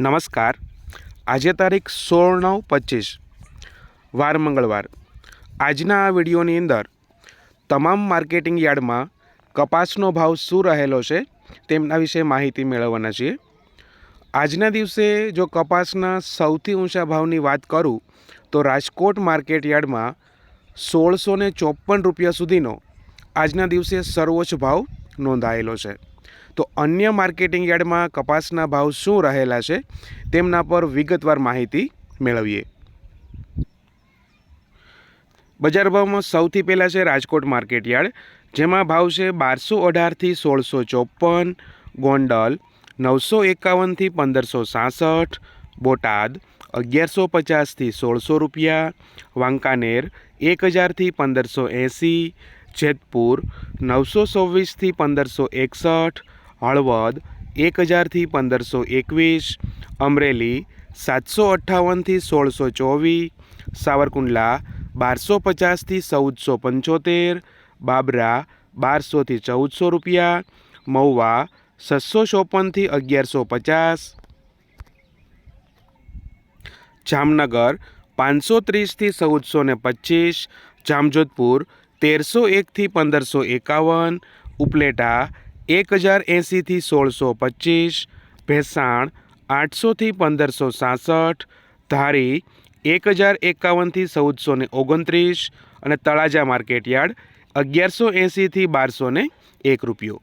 નમસ્કાર. આજે તારીખ સોળ નવ પચીસ. વાર મંગળવાર. આજના આ વિડીયોની અંદર તમામ માર્કેટિંગ યાર્ડમાં કપાસનો ભાવ શું રહેલો છે તેમના વિશે માહિતી મેળવવાના છીએ. આજના દિવસે જો કપાસના સૌથી ઊંચા ભાવની વાત કરું, તો રાજકોટ માર્કેટ યાર્ડમાં સોળસો ચોપન રૂપિયા સુધીનો આજના દિવસે સર્વોચ્ચ ભાવ નોંધાયેલો છે. તો અન્ય માર્કેટિંગ યાર્ડમાં કપાસના ભાવ શું રહેલા છે તેમના પર વિગતવાર માહિતી મેળવીએ. બજાર ભાવમાં સૌથી પહેલાં છે રાજકોટ માર્કેટ યાર્ડ, જેમાં ભાવ છે બારસો અઢારથી સોળસો ચોપન, ગોંડલ નવસો એકાવનથી પંદરસો સાસઠ, બોટાદ અગિયારસો પચાસથી સોળસો રૂપિયા, વાંકાનેર એક હજારથી પંદરસો એંસી, જેતપુર નવસો ચોવીસથી પંદરસો એકસઠ હળવદ એક હજારથી પંદરસો એકવીસ, અમરેલી, સાતસો અઠ્ઠાવનથી સોળસો ચોવીસ, સાવરકુંડલા, બારસો પચાસથી ચૌદસો પંચોતેર, બાબરા, બારસોથી ચૌદસો રૂપિયા, મહુવા, છસો ચોપનથી અગિયારસો પચાસ, જામનગર, પાંચસો ત્રીસથી ચૌદસો ને પચીસ, જામજોધપુર, તેરસો એકથી પંદરસો એકાવન, ઉપલેટા એક હજાર એંસીથી સોળસો પચીસ, ભેસાણ આઠસોથી પંદરસો સાસઠ, ધારી એક હજાર એકાવનથી ચૌદસો ને ઓગણત્રીસ અને તળાજા માર્કેટ યાર્ડ અગિયારસો એંસીથી બારસો ને એક રૂપિયો.